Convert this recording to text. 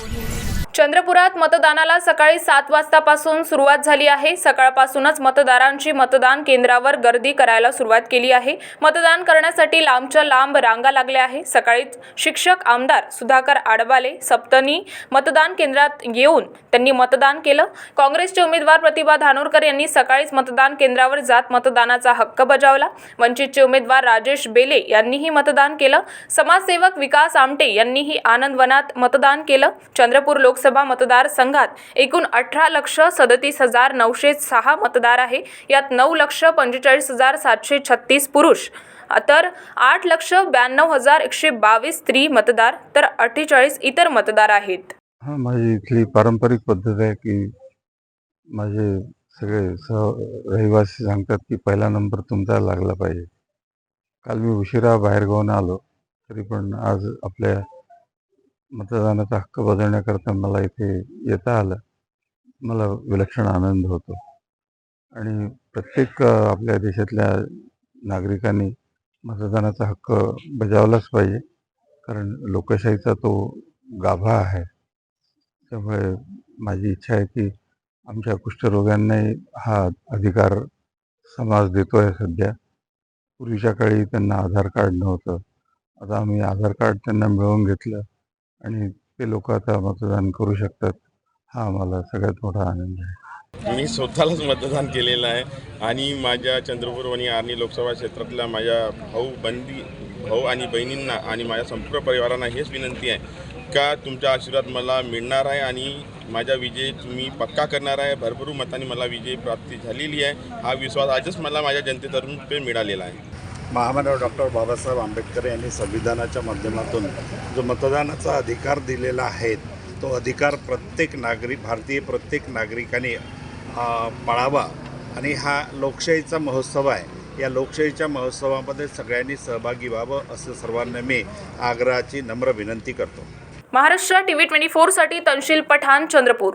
Audio. चंद्रपुरात मतदानाला सकाळी सात वाजतापासून सुरुवात झाली आहे. सकाळपासूनच मतदारांची मतदान केंद्रावर गर्दी करायला सुरुवात केली आहे. मतदान करण्यासाठी लांबच्या लांब रांगा लागल्या आहे सकाळीच शिक्षक आमदार सुधाकर आडबाले सप्तनी मतदान केंद्रात येऊन त्यांनी मतदान केलं. काँग्रेसचे उमेदवार प्रतिभा धानोरकर यांनी सकाळीच मतदान केंद्रावर जात मतदानाचा हक्क बजावला. वंचितचे उमेदवार राजेश बेले यांनीही मतदान केलं. समाजसेवक विकास आमटे यांनीही आनंदवनात मतदान केलं. चंद्रपूर लोकसभा मतदारसंघात एकूण अठरा लक्ष सदतीस हजार नऊशे सहा मतदार आहे. यात नऊ लक्ष पंचेचाळीस हजार सातशे छत्तीस पुरुष. तर आठ लक्ष ब्याण्णव हजार एकशे बावीस स्त्री मतदार तर अठ्ठेचाळीस इतर मतदार आहेत. हा माझी इथली पारंपरिक पद्धत आहे की माझे सगळे सह रहिवासी सांगतात की पहिला नंबर तुमचा लागला पाहिजे. काल मी उशिरा बाहेर गावून आलो तरी पण आज आपल्या मतदानाचा हक्क बजावण्याकरता मला इथे येता आलं. मला विलक्षण आनंद होतो. आणि प्रत्येक आपल्या देशातल्या नागरिकांनी मतदानाचा हक्क बजावलाच पाहिजे. कारण लोकशाहीचा तो गाभा आहे. त्यामुळे माझी इच्छा आहे की आमच्या कुष्ठरोग्यांनाही हा अधिकार समाज देतो आहे सध्या. पूर्वीच्या काळी त्यांना आधार कार्ड नव्हतं. आता आम्ही आधार कार्ड त्यांना मिळवून घेतलं. आणि ते लोक आता मतदान करू शकतात. हा आम्हाला सगळ्यात मोठा आनंद आहे. मी स्वतःलाच मतदान केलेलं आहे आणि माझ्या चंद्रपूर आणि आर्णी लोकसभा क्षेत्रातल्या माझ्या भाऊ बंदी भाऊ आणि बहिणींना आणि माझ्या संपूर्ण परिवारांना हेच विनंती आहे का तुमचा आशीर्वाद मला मिळणार आहे आणि माझा विजय तुम्ही पक्का करणार आहे. भरपूर मतांनी मला विजय प्राप्ती झालेली आहे. हा विश्वास आजच मला माझ्या जनतेतर्फे मिळालेला आहे. महामानव डॉक्टर बाबासाहेब आंबेडकर यांनी संविधानाच्या माध्यमातून जो मतदानाचा अधिकार दिलेला आहे तो अधिकार प्रत्येक नागरिक भारतीय प्रत्येक नागरिकाने पाळावा. आणि हा लोकशाहीचा महोत्सव आहे. या लोकशाहीच्या महोत्सवामध्ये सगळ्यांनी सहभागी व्हावं असं सर्वांना मी आग्रहाची नम्र विनंती करतो. महाराष्ट्र टीव्ही ट्वेंटी फोरसाठी तनशील पठाण चंद्रपूर.